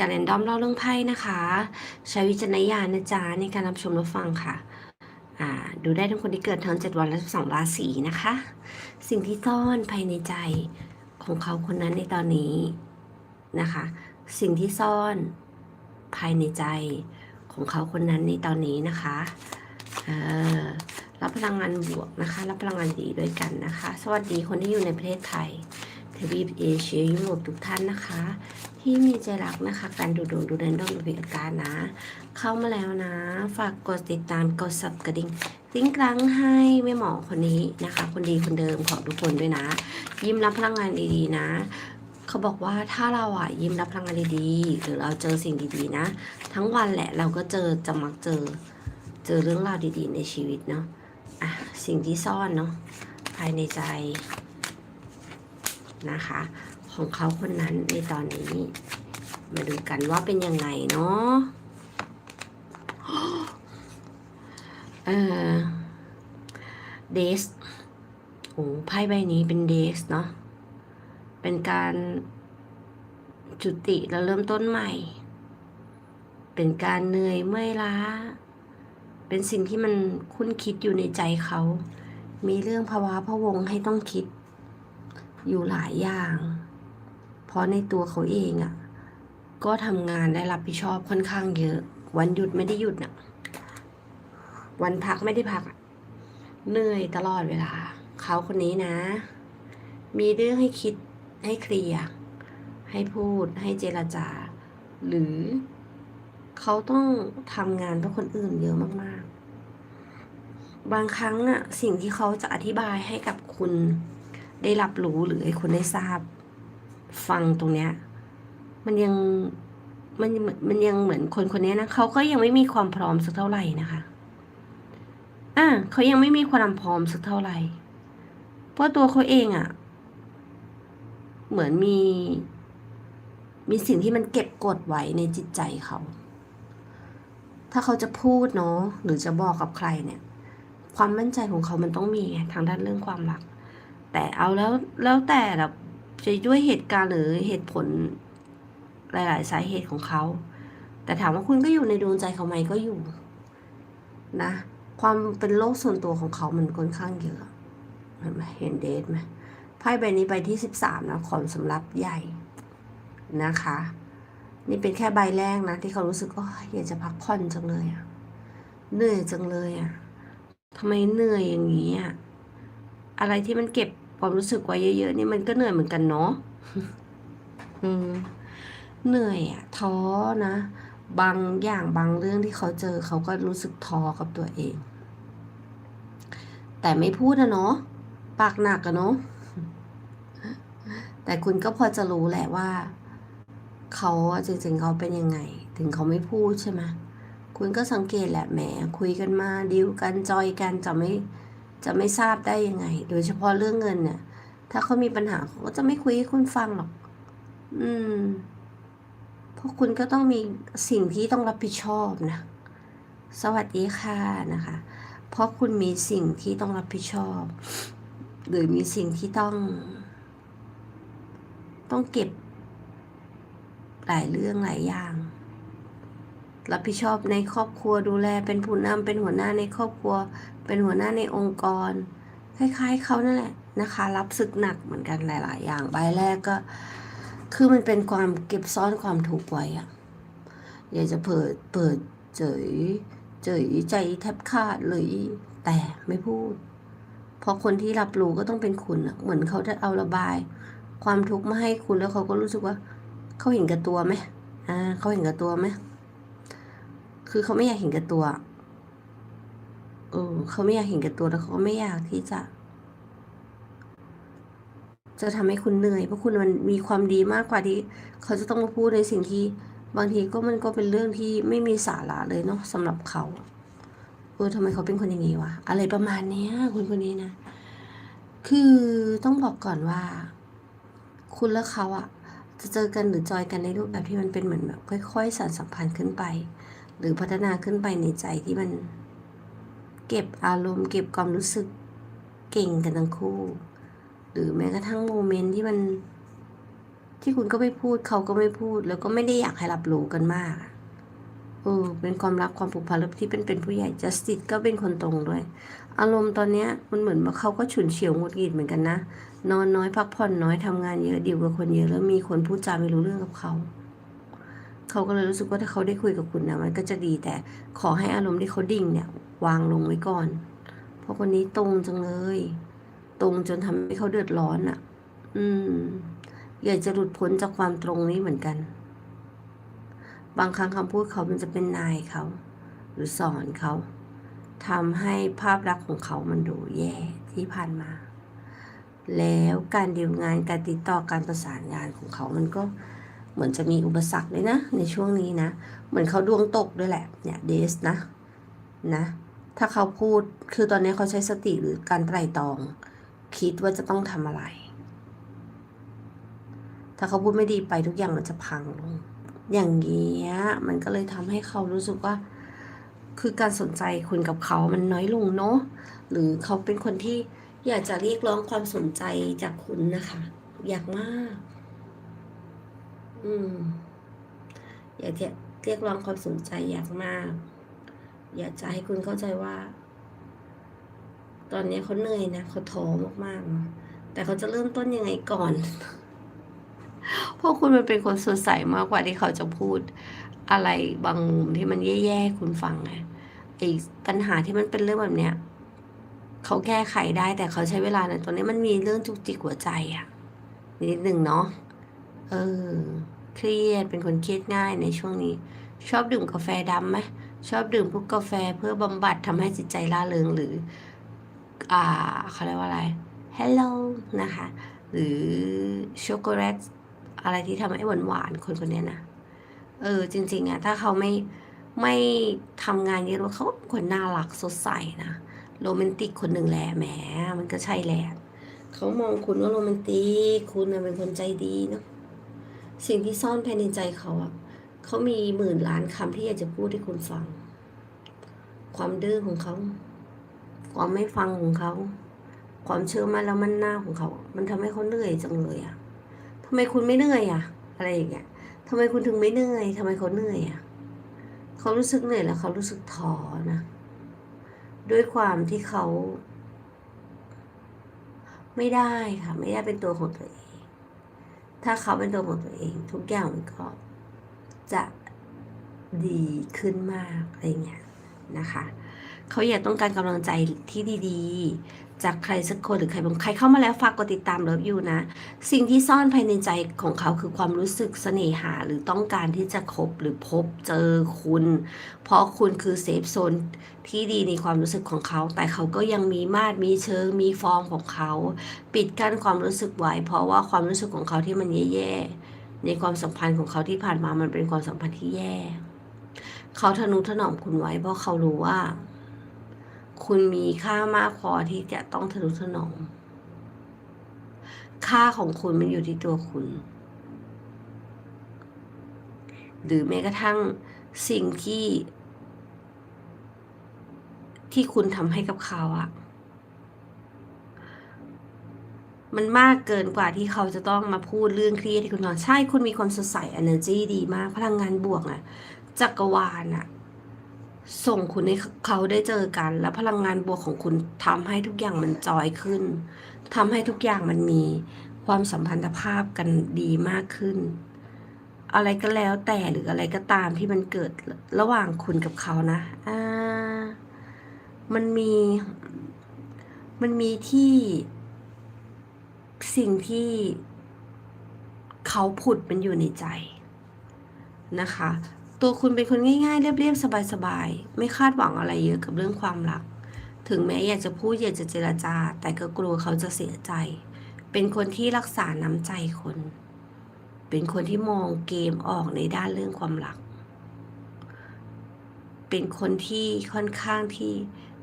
การแรนดอมเล่าเรื่องไพ่นะคะ ใช้วิจารณญาณนะจ๊ะในการรับชมรับฟังค่ะอ่าดูได้ทั้งคนที่เกิดทั้ง7วันและ12ราศีนะคะ สิ่งที่ซ่อนภายในใจของเขาคนนั้นในตอนนี้นะคะ สิ่งที่ซ่อนภายในใจของเขาคนนั้นในตอนนี้นะคะเออรับพลังงานบวกนะคะรับพลังงานดีด้วยกันนะคะ สวัสดีคนที่อยู่ในประเทศไทยทวีปเอเชียยุโรปทุกท่านนะคะ ที่มีใจรักนะคะ การดูดวงดูแลดวงดูพิอาการนะ เข้ามาแล้วนะ ฝากกดติดตามกดสับกระดิ่งติ้งกลังให้แม่หมอคนนี้นะคะ คนดีคนเดิมของทุกคนด้วยนะ ยิ้มรับพลังงานดีๆนะ เขาบอกว่าถ้าเราอะยิ้มรับพลังงานดีๆหรือเราเจอสิ่งดีๆนะ ทั้งวันแหละเราก็เจอจะมักเจอ เจอเรื่องราวดีๆในชีวิตเนาะอะสิ่งที่ซ่อนเนาะภายในใจนะคะ ของเขาคนนั้นในตอนนี้ มาดูกันว่าเป็นยังไงเนาะเออเดสโอ้ไพ่ใบนี้เป็นเดสเนาะเป็นการจุติแล้วเริ่มต้นใหม่ เป็นการเหนื่อยเมื่อยล้า เป็นสิ่งที่มันคุ้นคิดอยู่ในใจเขา มีเรื่องภาวะพะวงให้ต้องคิด อยู่หลายอย่าง เพราะในตัวเขาเองอะ่ะ ก็ทำงานได้รับผิดชอบค่อนข้างเยอะ วันหยุดไม่ได้หยุดน่ะ วันพักไม่ได้พัก เหนื่อยตลอดเวลา เขาคนนี้นะ มีเรื่องให้คิดให้เคลียร์ให้พูดให้เจรจา หรือเขาต้องทำงานเพื่อคนอื่นเยอะมาก ๆ บางครั้งอะสิ่งที่เขาจะอธิบายให้กับคุณได้รับรู้หรือให้คุณได้ทราบ ฟังตรงเนี้ย มันยังมันมันยังเหมือนคนคนนี้นะเขาก็ยังไม่มีความพร้อมสักเท่าไหร่นะคะอะเขายังไม่มีความพร้อมสักเท่าไหร่ เพราะตัวเขาเองอะ่ะ เหมือนมี มีสิ่งที่มันเก็บกดไว้ในจิตใจเขา ถ้าเขาจะพูดเนาะหรือจะบอกกับใครเนี่ย ความมั่นใจของเขามันต้องมีไงทางด้านเรื่องความรัก แต่เอาแล้วแล้วแต่แบบ จะด้วยเหตุการณ์หรือเหตุผลหลาย ๆ สาเหตุของเขา แต่ถามว่าคุณก็อยู่ในดวงใจเขาไหมก็อยู่ นะ ความเป็นโลกส่วนตัวของเขามันค่อนข้างเยอะเห็นไหมเห็นเดทไหมไพ่ใบนี้ใบที่สิบสามนะความสำรับใหญ่นะคะ นี่เป็นแค่ใบแรกนะ ที่เขารู้สึกว่าอยากจะพักผ่อนจังเลยอะเหนื่อยจังเลยอะทำไมเหนื่อยอย่างนี้อะอะไรที่มันเก็บ ความรู้สึกไว้เยอะๆนี่มันก็เหนื่อยเหมือนกันเนาะอืมเหนื่อยอะท้อนะ บางอย่างบางเรื่องที่เขาเจอเขาก็รู้สึกท้อกับตัวเอง แต่ไม่พูดนะเนาะปากหนักอะเนาะแต่คุณก็พอจะรู้แหละว่าเขาอะจริงๆเขาเป็นยังไง ถึงเขาไม่พูดใช่ไหมคุณก็สังเกตแหละแหมคุยกันมาดิวกันจอยกันจะไม่ จะไม่ทราบได้ยังไง โดยเฉพาะเรื่องเงินเนี่ย ถ้าเขามีปัญหาเขาก็จะไม่คุยให้คุณฟังหรอก อืม เพราะคุณก็ต้องมีสิ่งที่ต้องรับผิดชอบนะ สวัสดีค่ะนะคะ เพราะคุณมีสิ่งที่ต้องรับผิดชอบ หรือมีสิ่งที่ต้อง ต้องเก็บหลายเรื่องหลายอย่าง รับผิดชอบในครอบครัวดูแลเป็นผู้นำเป็นหัวหน้าในครอบครัว เป็นหัวหน้าในองค์กร คล้ายๆเขานั่นแหละนะคะ รับศึกหนักเหมือนกันหลาย ๆ อย่างใบแรกก็ คือมันเป็นความเก็บซ่อนความทุกข์ไว้อะอยากจะเปิดเปิดเจยเจยใจแทบขาดเลยแต่ไม่พูด เพราะคนที่รับรู้ก็ต้องเป็นคุณเหมือนเขาจะเอาระบาย ความทุกข์มาให้คุณแล้วเขาก็รู้สึกว่า เขาเห็นกับตัวไหมอ่าเขาเห็นกับตัวไหม คือเขาไม่อยากเห็นกับตัว เออเขาไม่อยากเห็นกับตัวแล้วเขาก็ไม่อยากที่จะ จะทำให้คุณเหนื่อย เพราะคุณมันมีความดีมากกว่าที่ เขาจะต้องมาพูดในสิ่งที่ บางทีก็มันก็เป็นเรื่องที่ไม่มีสาระเลยเนาะสำหรับเขาเออทำไมเขาเป็นคนอย่างนี้วะอะไรประมาณเนี้ยคุณคนนี้นะคือต้องบอกก่อนว่า คุณและเขาอะจะเจอกันหรือจอยกันในรูปแบบที่มันเป็นเหมือนแบบค่อยๆสานสัมพันธ์ขึ้นไป หรือพัฒนาขึ้นไปในใจที่มัน เก็บอารมณ์ เก็บความรู้สึกเก่งกันทั้งคู่ หรือแม้กระทั่งโมเมนต์ที่มัน ที่คุณก็ไม่พูดเขาก็ไม่พูด แล้วก็ไม่ได้อยากให้รับรู้กันมากเออเป็นความรักความผูกพันที่เป็นเป็นผู้ใหญ่ justice ก็เป็นคนตรงด้วย อารมณ์ตอนเนี้ยมันเหมือนว่าเขาก็ฉุนเฉียวงดหงิดเหมือนกันนะนอนน้อยพักผ่อนน้อยทำงานเยอะดีลกับคนเยอะแล้วมีคนพูดจาไม่รู้เรื่องกับเขา เขาก็เลยรู้สึกว่าถ้าเขาได้คุยกับคุณนะมันก็จะดีแต่ขอให้อารมณ์ที่เขาดิ่งเนี่ย วางลงไว้ก่อน เพราะคนนี้ตรงจังเลย ตรงจนทำให้เขาเดือดร้อนอะ อืมอยากจะหลุดพ้นจากความตรงนี้เหมือนกัน บางครั้งคำพูดเขามันจะเป็นนายเขา หรือสอนเขาทำให้ภาพลักษณ์ของเขามันดูแย่ที่ผ่านมา แล้วการดีลงานการติดต่อการประสานงานของเขามันก็ เหมือนจะมีอุปสรรคเลยนะ ในช่วงนี้นะ เหมือนเขาดวงตกด้วยแหละ เนี่ยเดสนะ นะ ถ้าเขาพูด คือตอนนี้เขาใช้สติหรือการไตร่ตรอง คิดว่าจะต้องทำอะไร ถ้าเขาพูดไม่ดีไปทุกอย่างมันจะพังลง อย่างเงี้ย มันก็เลยทำให้เขารู้สึกว่า คือการสนใจคุณกับเขามันน้อยลงเนาะ หรือเขาเป็นคนที่อยากจะเรียกร้องความสนใจจากคุณนะคะ อยากมาก อืม อยากจะเรียกร้องความสนใจอยากมาก อยากจะให้คุณเข้าใจว่า ตอนนี้เขาเหนื่อยนะเขาท้อมากๆนะแต่เขาจะเริ่มต้นยังไงก่อน เพราะคุณมันเป็นคนสดใสมากกว่าที่เขาจะพูดอะไรบางมุมที่มันแย่ๆคุณฟังไงไอ้ปัญหาที่มันเป็นเรื่องแบบเนี้ยเขาแก้ไขได้แต่เขาใช้เวลาในตอนนี้มันมีเรื่องจุกจิกหัวใจอะนิดหนึ่งเนาะ เออ เครียดเป็นคนเครียดง่ายในช่วงนี้ ชอบดื่มกาแฟดำไหมชอบดื่มพวกกาแฟเพื่อบำบัดทำให้จิตใจร่าเริงหรือ อ่าเขาเรียกว่าอะไร hello นะคะ หรือช็อกโกแลตอะไรที่ทำให้หวานหวานคนคนนี้นะ เออ จริง ๆอะถ้าเขาไม่ไม่ทำงานเยอะแล้เขาก็คนน่ารักสดใสนะโรแมนติกคนหนึ่งแหละแหมมันก็ใช่แหละเขามองคุณว่าโรแมนติกคุณเป็นคนใจดีเนาะ สิ่งที่ซ่อนภายในใจเขาอะเขามีหมื่นล้านคำที่อยากจะพูดให้คุณฟัง ความดื้อของเขา ความไม่ฟังของเขา ความเชื่อมั่นแล้วมันหน้าของเขา มันทำให้เขาเหนื่อยจังเลยอะทำไมคุณไม่เหนื่อยอะอะไรอย่างเงี้ยทำไมคุณถึงไม่เหนื่อยทำไมเขาเหนื่อยอะเขารู้สึกเหนื่อยแล้วเขารู้สึกท้อนะ ด้วยความที่เขา ไม่ได้ค่ะ ไม่ได้เป็นตัวของตัวเอง ถ้าเขาเป็นตัวของตัวเอง ทุกอย่างมันก็จะดีขึ้นมากอะไรเงี้ยนะคะ เขาอยากต้องการกำลังใจที่ดีๆ จากใครสักคนหรือใครบางใครเข้ามาแล้วฝากกดติดตามเลิฟยูนะ สิ่งที่ซ่อนภายในใจของเขาคือความรู้สึกเสน่หาหรือต้องการที่จะคบหรือพบเจอคุณ เพราะคุณคือเซฟโซนที่ดีในความรู้สึกของเขา แต่เขาก็ยังมีมาดมีเชิงมีฟอร์มของเขา ปิดกั้นความรู้สึกไว้ เพราะว่าความรู้สึกของเขาที่มันแย่ๆในความสัมพันธ์ของเขาที่ผ่านมามันเป็นความสัมพันธ์ที่แย่ เขาทะนุถนอมคุณไว้เพราะเขารู้ว่า คุณมีค่ามากพอที่จะต้องทะนุถนอมค่าของคุณมันอยู่ที่ตัวคุณ หรือแม้กระทั่งสิ่งที่ ที่คุณทำให้กับเขาอะมันมากเกินกว่าที่เขาจะต้องมาพูดเรื่องเครียดที่คุณนอน ใช่คุณมีความสดใส energy ดีมาก พลังงานบวกอะจักรวาลอะ ส่งคุณให้เขาได้เจอกัน แล้วพลังงานบวกของคุณทำให้ทุกอย่างมันจอยขึ้นทำให้ทุกอย่างมันมีความสัมพันธภาพกันดีมากขึ้น อะไรก็แล้วแต่หรืออะไรก็ตามที่มันเกิดระหว่างคุณกับเขานะอ่ามันมี มันมีที่สิ่งที่เขาผุดมันอยู่ในใจนะคะ ตัวคุณเป็นคนง่ายๆ เรียบๆ สบายๆ ไม่คาดหวังอะไรเยอะกับเรื่องความรัก ถึงแม้อยากจะพูดอยากจะเจรจา แต่ก็กลัวเขาจะเสียใจ เป็นคนที่รักษาน้ำใจคน เป็นคนที่มองเกมออกในด้านเรื่องความรัก เป็นคนที่ค่อนข้างที่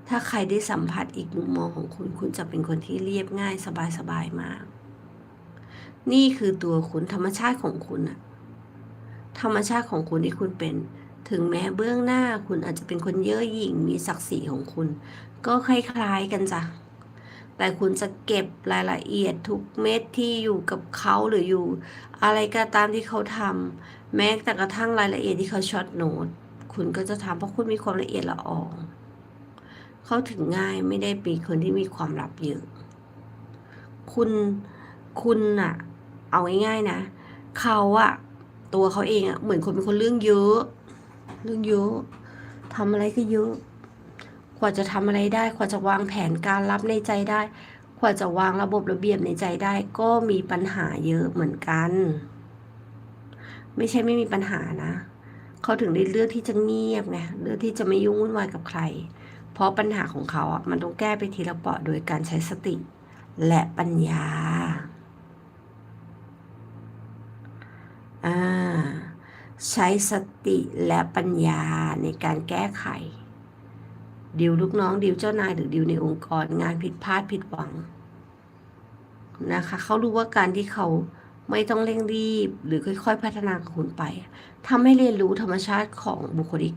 ถ้าใครได้สัมผัสอีกมุมมองของคุณ คุณจะเป็นคนที่เรียบง่ายสบายๆ มาก นี่คือตัวคุณธรรมชาติของคุณอะ ธรรมชาติของคุณที่คุณเป็น ถึงแม้เบื้องหน้าคุณอาจจะเป็นคนเย่อหยิ่งมีศักดิ์ศรีของคุณ ก็คล้ายๆกันจ้ะแต่คุณจะเก็บรายละเอียดทุกเม็ดที่อยู่กับเขาหรืออยู่ อะไรก็ตามที่เขาทำแม้แต่กระทั่งรายละเอียดที่เขาช็อตโน้ตคุณก็จะทำเพราะคุณมีความละเอียดละออเขาถึงง่ายไม่ได้เป็นคนที่มีความลับเยอะ คุณคุณอะเอาง่ายๆนะ เขาอะ ตัวเขาเองอะเหมือนคนเป็นคนเรื่องเยอะ เรื่องเยอะทำอะไรก็เยอะ กว่าจะทำอะไรได้ กว่าจะวางแผนการรับในใจได้ กว่าจะวางระบบระเบียบในใจได้ ก็มีปัญหาเยอะเหมือนกัน ไม่ใช่ไม่มีปัญหานะเขาถึงได้เลือกที่จะเงียบไงเลือกที่จะไม่ยุ่งวุ่นวายกับใคร เพราะปัญหาของเขาอะมันต้องแก้ไปทีละเปาะโดยการใช้สติ และปัญญา อ่า ใช้สติและปัญญาในการแก้ไข ดิวลูกน้องดิวเจ้านายหรือดิวในองค์กรงานผิดพลาดผิดหวังนะคะเขารู้ว่าการที่เขาไม่ต้องเร่งรีบ หรือค่อยๆ พัฒนาคุณไปทำให้เรียนรู้ธรรมชาติของบุคลิก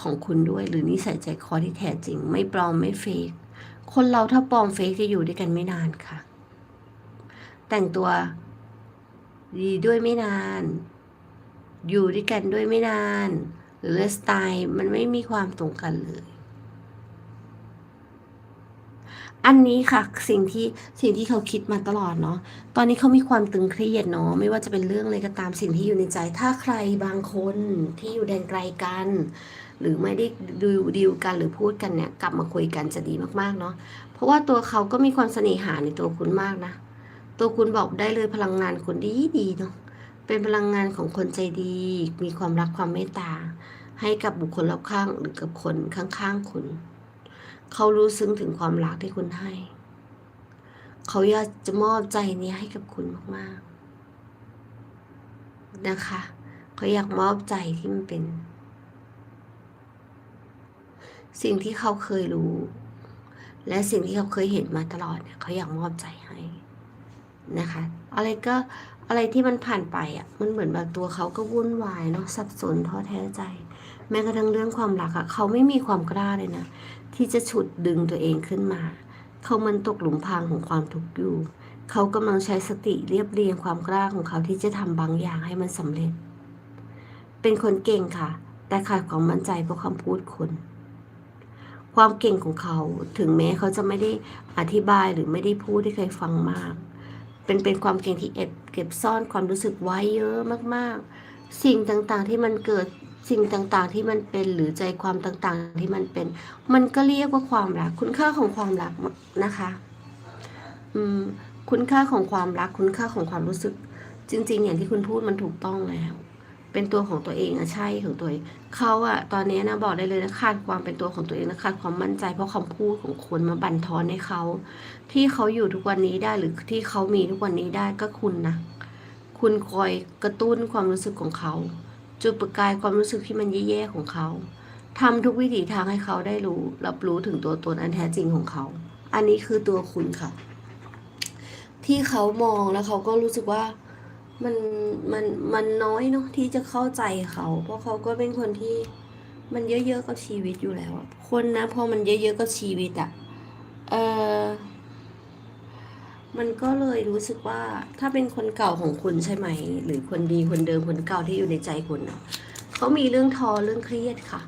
ของคุณด้วย หรือนิสัยใจคอที่แท้จริง ไม่ปลอมไม่เฟกคนเราถ้าปลอมเฟกจะอยู่ด้วยกันไม่นานค่ะ แต่งตัว ดีด้วยไม่นาน อยู่ด้วยกันด้วยไม่นาน หรือสไตล์มันไม่มีความตรงกันเลย อันนี้ค่ะสิ่งที่สิ่งที่เขาคิดมาตลอดเนาะตอนนี้เขามีความตึงเครียดเนาะไม่ว่าจะเป็นเรื่องอะไรก็ตามสิ่งที่อยู่ในใจ ถ้าใครบางคนที่อยู่แดนไกลกัน หรือไม่ได้ดูดีลกันหรือพูดกันเนี่ยกลับมาคุยกันจะดีมากๆเนาะเพราะว่าตัวเขาก็มีความเสน่หาในตัวคุณมากนะ ตัวคุณบอกได้เลยพลังงานคุณดีดีเนาะเป็นพลังงานของคนใจดี มีความรักความเมตตา ให้กับบุคคลรอบข้างหรือกับคนข้างๆคุณ เขารู้ซึ้งถึงความรักที่คุณให้ เขาอยากจะมอบใจนี้ให้กับคุณมากๆ นะคะ เขาอยากมอบใจที่มันเป็น สิ่งที่เขาเคยรู้ และสิ่งที่เขาเคยเห็นมาตลอดเนี่ยเขาอยากมอบใจให้ นะคะ อะไรก็อะไรที่มันผ่านไปอะ มันเหมือนแบบตัวเขาก็วุ่นวายเนาะสับสนท้อแท้ใจ แม้กระทั่งเรื่องความรักอะเขาไม่มีความกล้าเลยนะ ที่จะฉุดดึงตัวเองขึ้นมา เขามันตกหลุมพรางของความทุกข์อยู่ เขากำลังใช้สติเรียบเรียงความกล้าของเขาที่จะทำบางอย่างให้มันสำเร็จ เป็นคนเก่งค่ะ แต่ขาดความมั่นใจเพราะคำพูดคนความเก่งของเขาถึงแม้เขาจะไม่ได้อธิบายหรือไม่ได้พูดให้ใครฟังมาก เป็นเป็นความเก่งที่เอ็บเก็บซ่อนความรู้สึกไว้เยอะมาก ๆ สิ่งต่างๆที่มันเกิดสิ่งต่างๆที่มันเป็นหรือใจความต่างๆที่มันเป็น มันก็เรียกว่าความรัก คุณค่าของความรักนะคะ อืม คุณค่าของความรัก คุณค่าของความรู้สึก จริง ๆ อย่างที่คุณพูดมันถูกต้องแล้ว เป็นตัวของตัวเองอะใช่ของตัวเองเขาอะตอนนี้นะบอกได้เลยนะขาดความเป็นตัวของตัวเองและขาดความมั่นใจ เพราะคำพูดของคนมาบั่นทอนให้เขาที่เขาอยู่ทุกวันนี้ได้หรือที่เขามีทุกวันนี้ได้ก็คุณนะคุณคอยกระตุ้นความรู้สึกของเขา จุดประกายความรู้สึกที่มันแย่ๆของเขาทำทุกวิถีทางให้เขาได้รู้ รับรู้ถึงตัวตนอันแท้จริงของเขา อันนี้คือตัวคุณค่ะ ที่เขามองแล้วเขาก็รู้สึกว่า มันมันมันน้อยเนาะที่จะเข้าใจเขา เพราะเขาก็เป็นคนที่มันเยอะๆกับชีวิตอยู่แล้วอะคนนะพอมันเยอะๆกับชีวิตอะเออมันก็เลยรู้สึกว่าถ้าเป็นคนเก่าของคุณใช่ไหม หรือคนดีคนเดิมคนเก่าที่อยู่ในใจคุณเนาะเขามีเรื่องทอเรื่องเครียดค่ะ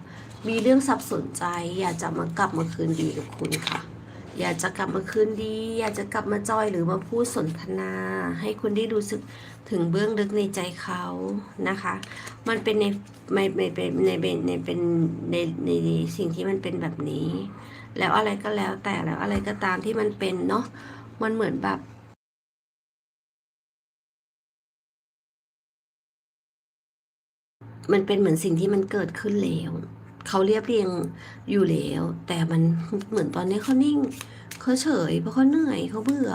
มีเรื่องสับสนใจอยากจะมากลับมาคืนดีกับคุณค่ะ อยากจะกลับมาคืนดี อยากจะกลับมาจอยหรือมาพูดสนทนา ให้คุณได้รู้สึกถึงเบื้องลึกในใจเขานะคะ มันเป็นในในในเป็นในเป็นในเป็นในในสิ่งที่มันเป็นแบบนี้ แล้วอะไรก็แล้วแต่แล้วอะไรก็ตามที่มันเป็นเนาะมันเหมือนแบบมันเป็นเหมือนสิ่งที่มันเกิดขึ้นแล้ว เขาเรียบเรียงอยู่แล้ว แต่มันเหมือนตอนนี้เขานิ่งเขาเฉยเพราะเขาเหนื่อยเขาเบื่อ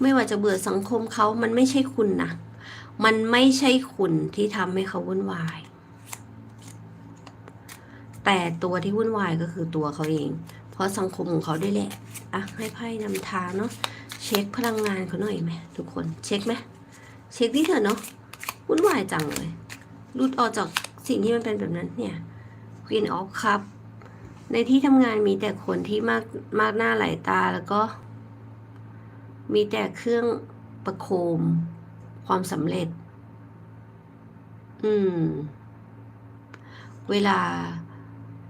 ไม่ว่าจะเบื่อสังคมเขามันไม่ใช่คุณนะมันไม่ใช่คุณที่ทำให้เขาวุ่นวาย แต่ตัวที่วุ่นวายก็คือตัวเขาเอง เพราะสังคมของเขาด้วยแหละอะให้ไพ่นำทางเนาะเช็คพลังงานเขาหน่อยไหมทุกคนเช็คไหมเช็คดิเถอะเนาะวุ่นวายจังเลยรุดออกจากสิ่งที่มันเป็นแบบนั้นเนี่ย Queen of Cup ในที่ทำงานมีแต่คนที่มากมากหน้าหลายตาแล้วก็ มีแต่เครื่องประโคม ความสำเร็จ อืม เวลา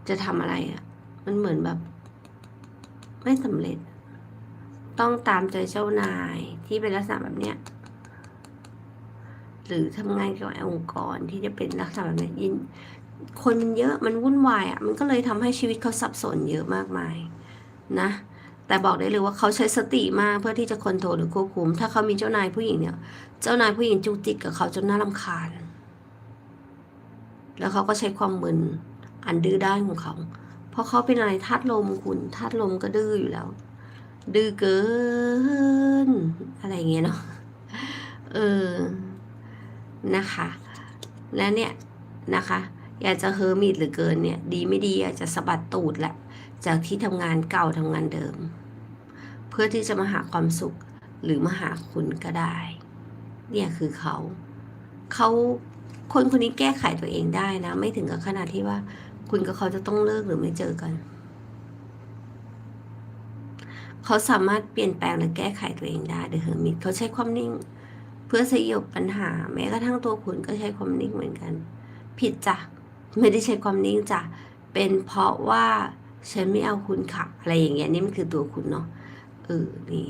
จะทำอะไรอะ มันเหมือนแบบ ไม่สำเร็จ ต้องตามใจเจ้านายที่เป็นลักษณะแบบเนี้ยหรือทำงานเกี่ยวกับองค์กรที่จะเป็นลักษณะแบบนี้ยิน คนมันเยอะมันวุ่นวายอะมันก็เลยทำให้ชีวิตเขาสับสนเยอะมากมายนะ แต่บอกได้เลยว่าเขาใช้สติมากเพื่อที่จะคอนโทรลหรือควบคุม ถ้าเขามีเจ้านายผู้หญิงเนี่ย เจ้านายผู้หญิงจุกจิกกับเขาจนน่ารำคาญ แล้วเขาก็ใช้ความมึนอันดื้อด้านของเขา เพราะเขาเป็นอะไรธาตุลมคุณธาตุลมก็ดื้ออยู่แล้ว ดื้อเกิน อะไรเงี้ยเนาะ เออ นะคะ และเนี่ยนะคะ อยากจะเฮอร์มิดหรือเกินเนี่ย ดีไม่ดีอยากจะสะบัดตูดแหละ จากที่ทำงานเก่าทำงานเดิม เพื่อที่จะมาหาความสุขหรือมาหาคุณก็ได้ เนี่ยคือเขา เขาคนคนนี้แก้ไขตัวเองได้นะ ไม่ถึงกับขนาดที่ว่า คุณกับเขาจะต้องเลิกหรือไม่เจอกัน เขาสามารถเปลี่ยนแปลงและแก้ไขตัวเองได้เดอะเฮอร์มิตเขาใช้ความนิ่ง เพื่อสยบปัญหา แม้กระทั่งตัวคุณก็ใช้ความนิ่งเหมือนกัน ผิดจ้ะ ไม่ได้ใช้ความนิ่งจ้ะเป็นเพราะว่าฉันไม่เอาคุณค่ะ อะไรอย่างเงี้ยนี่มันคือตัวคุณเนาะเออนี่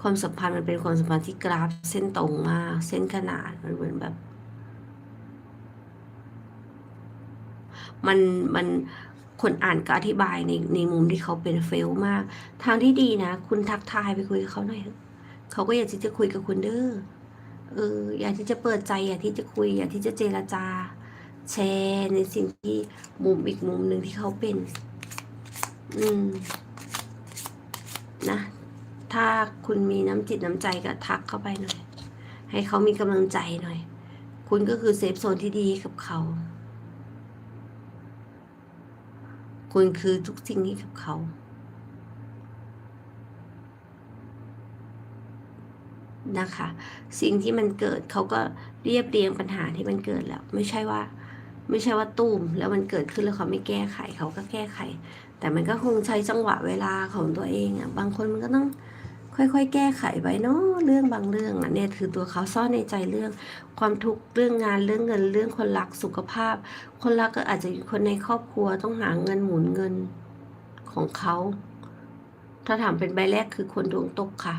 ความสัมพันธ์มันเป็นความสัมพันธ์ที่กราฟเส้นตรงมาก เส้นขนาดมันเหมือนแบบ มันมันคนอ่านก็อธิบายในในมุมที่เขาเป็นเฟลมาก ทางที่ดีนะ คุณทักทายไปคุยกับเขาหน่อยเถอะเขาก็อยากที่จะคุยกับคุณเด้อเออ อยากที่จะเปิดใจ อยากที่จะคุย อยากที่จะเจรจา แชร์ในสิ่งที่มุมอีกมุมหนึ่งที่เขาเป็น อืม นะ ถ้าคุณมีน้ำจิตน้ำใจก็ทักเข้าไปหน่อย ให้เขามีกำลังใจหน่อย คุณก็คือเซฟโซนที่ดีกับเขา คุณคือทุกสิ่งนี้กับเขานะคะ สิ่งที่มันเกิดเขาก็เรียบเรียงปัญหาที่มันเกิดแล้ว ไม่ใช่ว่า ไม่ใช่ว่าตูมแล้วมันเกิดขึ้นแล้วเขาไม่แก้ไขเขาก็แก้ไข แต่มันก็คงใช้จังหวะเวลาของตัวเองอะบางคนมันก็ต้องค่อยๆ แก้ไขไปเนาะเรื่องบางเรื่องอะเนี่ยคือตัวเขาซ่อนในใจเรื่อง ความทุกข์เรื่องงานเรื่องเงินเรื่องคนรักสุขภาพ คนรักก็อาจจะอยู่คนในครอบครัวต้องหาเงินหมุนเงินของเขาถ้าถามเป็นใบแรกคือคนดวงตกค่ะ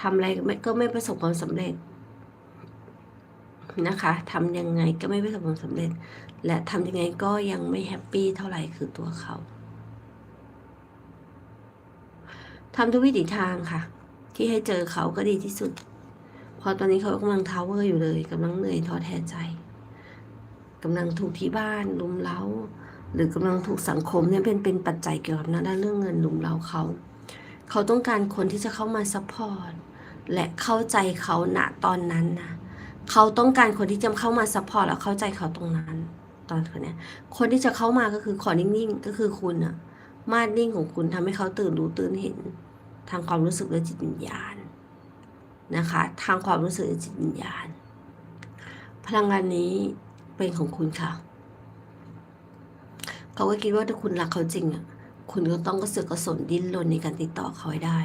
ทำอะไรก็ไม่ประสบความสำเร็จนะคะทำยังไงก็ไม่ประสบความสำเร็จ และทำยังไงก็ยังไม่แฮปปี้เท่าไหร่คือตัวเขาทำทุกวิถีทางค่ะ ที่ให้เจอเขาก็ดีที่สุด พอตอนนี้เขากำลังทาวเวอร์อยู่เลยกำลังเหนื่อยท้อแท้ใจกำลังถูกที่บ้านลุมเล้า หรือกำลังถูกสังคมเนี่ยเป็นเป็นปัจจัยเกี่ยวกับด้านเรื่องเงินลุมเล้าเขาเขาต้องการคนที่จะเข้ามาซัพพอร์ตและเข้าใจเขาณตอนนั้นนะเขาต้องการคนที่จะเข้ามาซัพพอร์ตแล้วเข้าใจเขาตรงนั้น ตอนคนนี้คนที่จะเข้ามาก็คือขอนิ่งๆ ก็คือคุณอะมาดนิ่งของคุณทำให้เขาตื่นรู้ตื่นเห็น ทางความรู้สึกและจิตวิญญาณนะคะ ทางความรู้สึกและจิตวิญญาณ พลังงานนี้เป็นของคุณค่ะ เขาก็คิดว่าถ้าคุณรักเขาจริงอะคุณก็ต้องกระเสือกกระสนดิ้นรนในการติดต่อเขาให้ได้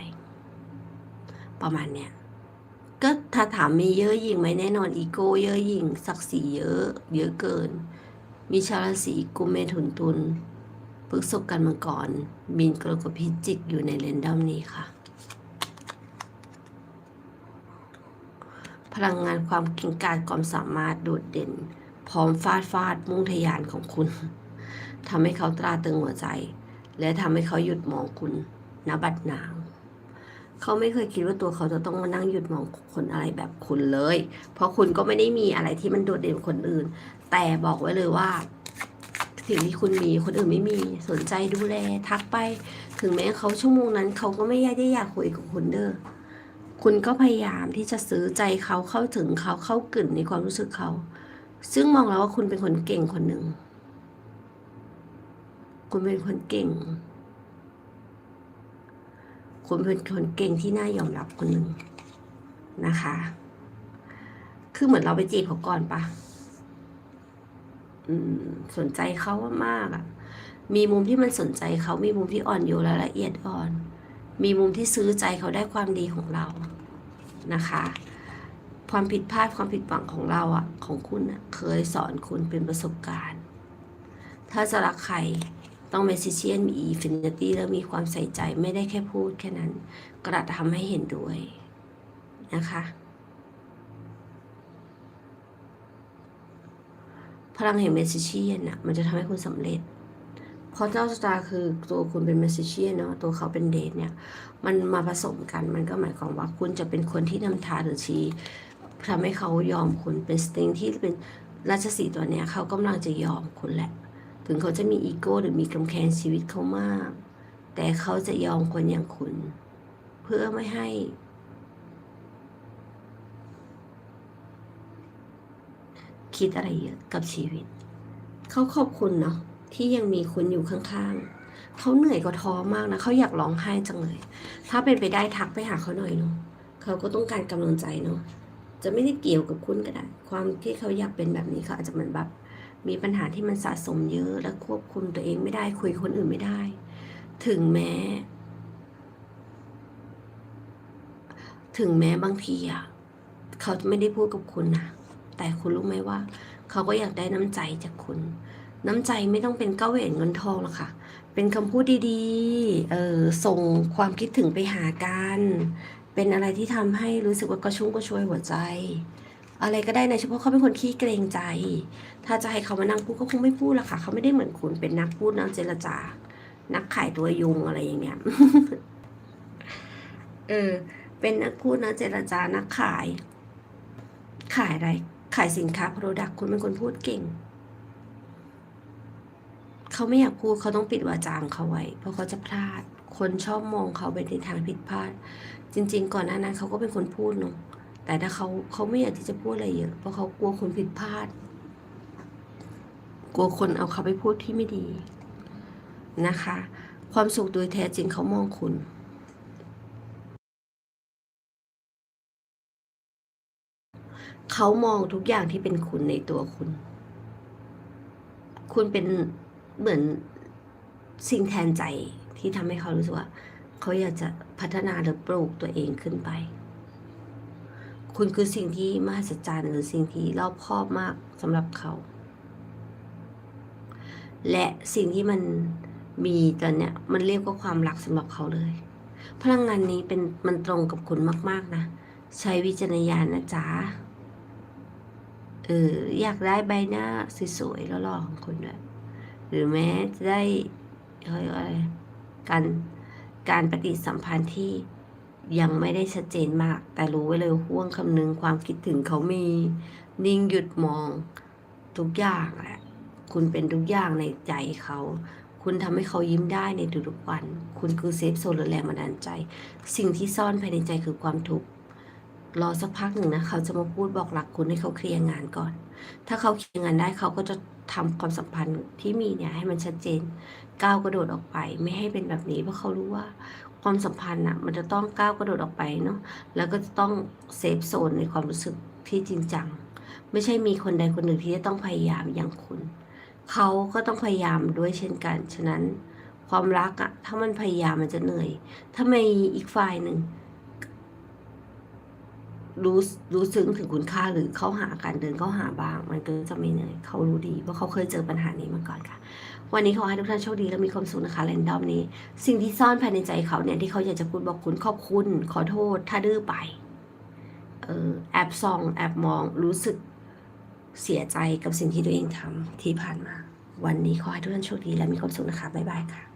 ประมาณเนี้ยก็ถ้าถามมีเยอะยิ่งไหมแน่นอนอีโก้เยอะยิ่งศักดิ์ศรีเยอะ เยอะเกิน มีชาวราศีกุมเมถุนตุลพฤกษบกันมังกรบินกรกฎพิจิกอยู่ในเรนดอมนี้ค่ะ พลังงานความเก่งกาจความสามารถโดดเด่น พร้อมฟาดฟาดมุ่งทะยานของคุณทำให้เขาตราตึงหัวใจ และทำให้เขาหยุดมองคุณณบัดนาวเขาไม่เคยคิดว่าตัวเขาจะต้องมานั่งหยุดมองคนอะไรแบบคุณเลย เพราะคุณก็ไม่ได้มีอะไรที่มันโดดเด่นคนอื่น แต่บอกไว้เลยว่า สิ่งที่คุณมีคนอื่นไม่มีสนใจดูแลทักไป ถึงแม้เขาชั่วโมงนั้นเขาก็ไม่ได้อยากคุยกับคุณเด้อคุณก็พยายามที่จะซื้อใจเขาเข้าถึงเขาเข้ากึ่นในความรู้สึกเขา ซึ่งมองแล้วว่าคุณเป็นคนเก่งคนหนึ่งคุณเป็นคนเก่ง คุณเป็นคนเก่งที่น่ายอมรับคนหนึ่งนะคะ คือเหมือนเราไปจีบเขาก่อนปะ สนใจเขามากอะ่ะ มีมุมที่มันสนใจเขามีมุมที่อ่อนโยนและละเอียดอ่อน มีมุมที่ซื้อใจเขาได้ความดีของเรานะคะ ความผิดพลาดความผิดหวังของเราอะของคุณอะเคยสอนคุณเป็นประสบการณ์ ถ้าจะรักใครต้องเมซิเชียนมีอินฟินิตี้แล้วมีความใส่ใจไม่ได้แค่พูดแค่นั้น กระทำให้เห็นด้วยนะคะ พลังแห่งเมสซิเชียนน่ะมันจะทำให้คุณสำเร็จ เพราะเจ้าสตาร์คือตัวคุณเป็นเมสซิเชียนเนาะตัวเขาเป็นเดทเนี่ย มันมาผสมกันมันก็หมายความว่าคุณจะเป็นคนที่นำทางหรือชี้ทำให้เขายอมคุณเป็นสติงที่เป็นราชสีตัวเนี้ยเขากำลังจะยอมคุณแหละ ถึงเขาจะมีอีโก้หรือมีกำแพงชีวิตเขามาก แต่เขาจะยอมคนอย่างคุณ เพื่อไม่ให้ คิดอะไรเยอะกับชีวิต เขาขอบคุณเนาะที่ยังมีคุณอยู่ข้างๆ เขาเหนื่อยก็ท้อมากนะเขาอยากร้องไห้จังเลย ถ้าเป็นไปได้ทักไปหาเขาหน่อยเนาะเขาก็ต้องการกำลังใจเนาะจะไม่ได้เกี่ยวกับคุณก็ได้ ความที่เขาอยากเป็นแบบนี้เขาอาจจะเหมือนแบบมีปัญหาที่มันสะสมเยอะ และควบคุมตัวเองไม่ได้คุยกับคนอื่นไม่ได้ ถึงแม้ ถึงแม้บางทีอะเขาจะไม่ได้พูดกับคุณนะ แต่คุณรู้ไหมว่า เขาก็อยากได้น้ำใจจากคุณ น้ำใจไม่ต้องเป็นเก้าเหรียญเงินทองหรอกค่ะ เป็นคำพูดดีๆ เออส่งความคิดถึงไปหากัน เป็นอะไรที่ทำให้รู้สึกว่ากระชุ่มกระชวยหัวใจ อะไรก็ได้นะเฉพาะเขาเป็นคนขี้เกรงใจ ถ้าจะให้เขามานั่งพูดเขาคงไม่พูดหรอกค่ะ เขาไม่ได้เหมือนคุณเป็นนักพูดนักเจรจา นักขายตัวยุงอะไรอย่างเงี้ย เออ เป็นนักพูดนักเจรจา นักขายขายอะไร ขายสินค้าโปรดักคุณเป็นคนพูดเก่ง เขาไม่อยากพูดเขาต้องปิดวาจางเขาไว้ เพราะเขาจะพลาด คนชอบมองเขาไปในทางผิดพลาด จริง ๆ ก่อนหน้านั้นเขาก็เป็นคนพูดเนาะแต่ถ้าเขาเขาไม่อยากที่จะพูดอะไรเยอะเพราะเขากลัวคนผิดพลาด กลัวคนเอาเขาไปพูดที่ไม่ดีนะคะ ความสุขโดยแท้จริงเขามองคุณ เขามองทุกอย่างที่เป็นคุณในตัวคุณ คุณเป็นเหมือนสิ่งแทนใจที่ทำให้เขารู้สึกว่า เขาอยากจะพัฒนาหรือปลูกตัวเองขึ้นไป คุณคือสิ่งที่มหัศจรรย์หรือสิ่งที่รอบคอบมากสำหรับเขา และสิ่งที่มันมีตอนเนี้ยมันเรียกว่าความรักสำหรับเขาเลย พลังงานนี้เป็นมันตรงกับคุณมาก ๆ นะ ใช้วิจารณญาณนะจ๊ะ เอออยากได้ใบหน้าสวยๆแล้วหล่อของคุณด้วยหรือแม้จะได้เขาเรียกอะไรการการปฏิสัมพันธ์ที่ยังไม่ได้ชัดเจนมาก แต่รู้ไว้เลยห่วงคำนึงความคิดถึงเขามี นิ่งหยุดมองทุกอย่างแหละคุณเป็นทุกอย่างในใจเขา คุณทำให้เขายิ้มได้ในทุกๆวัน คุณคือเซฟโซนหรือแรงบันดาลใจ สิ่งที่ซ่อนภายในใจคือความทุกข์ รอสักพักหนึ่งนะเขาจะมาพูดบอกหลักคุณให้เขาเคลียร์งานก่อน ถ้าเขาเคลียร์งานได้เขาก็จะทำความสัมพันธ์ที่มีเนี่ยให้มันชัดเจน ก้าวกระโดดออกไป ไม่ให้เป็นแบบนี้เพราะเขารู้ว่าความสัมพันธ์อะมันจะต้องก้าวกระโดดออกไปเนาะแล้วก็จะต้องเซฟโซนในความรู้สึกที่จริงจัง ไม่ใช่มีคนใดคนหนึ่งที่จะต้องพยายามอย่างคุณเขาก็ต้องพยายามด้วยเช่นกัน ฉะนั้นความรักอะถ้ามันพยายามมันจะเหนื่อย ถ้าไม่อีกฝ่ายหนึ่ง รู้รู้ซึ้งถึงคุณค่าหรือเข้าหาการเดินเข้าหาบ้าง มันก็จะไม่เหนื่อยเขารู้ดีเพราะเขาเคยเจอปัญหานี้มาก่อนค่ะ วันนี้ขอให้ทุกท่านโชคดีและมีความสุขนะคะแรนดอมนี้ สิ่งที่ซ่อนภายในใจเขาเนี่ยที่เขาอยากจะพูดบอกคุณขอบคุณ ขอโทษ ถ้าดื้อไปเออแอบส่องแอบมองรู้สึกเสียใจกับสิ่งที่ตัวเองทำที่ผ่านมา วันนี้ขอให้ทุกท่านโชคดีและมีความสุขนะคะบ๊ายบายค่ะ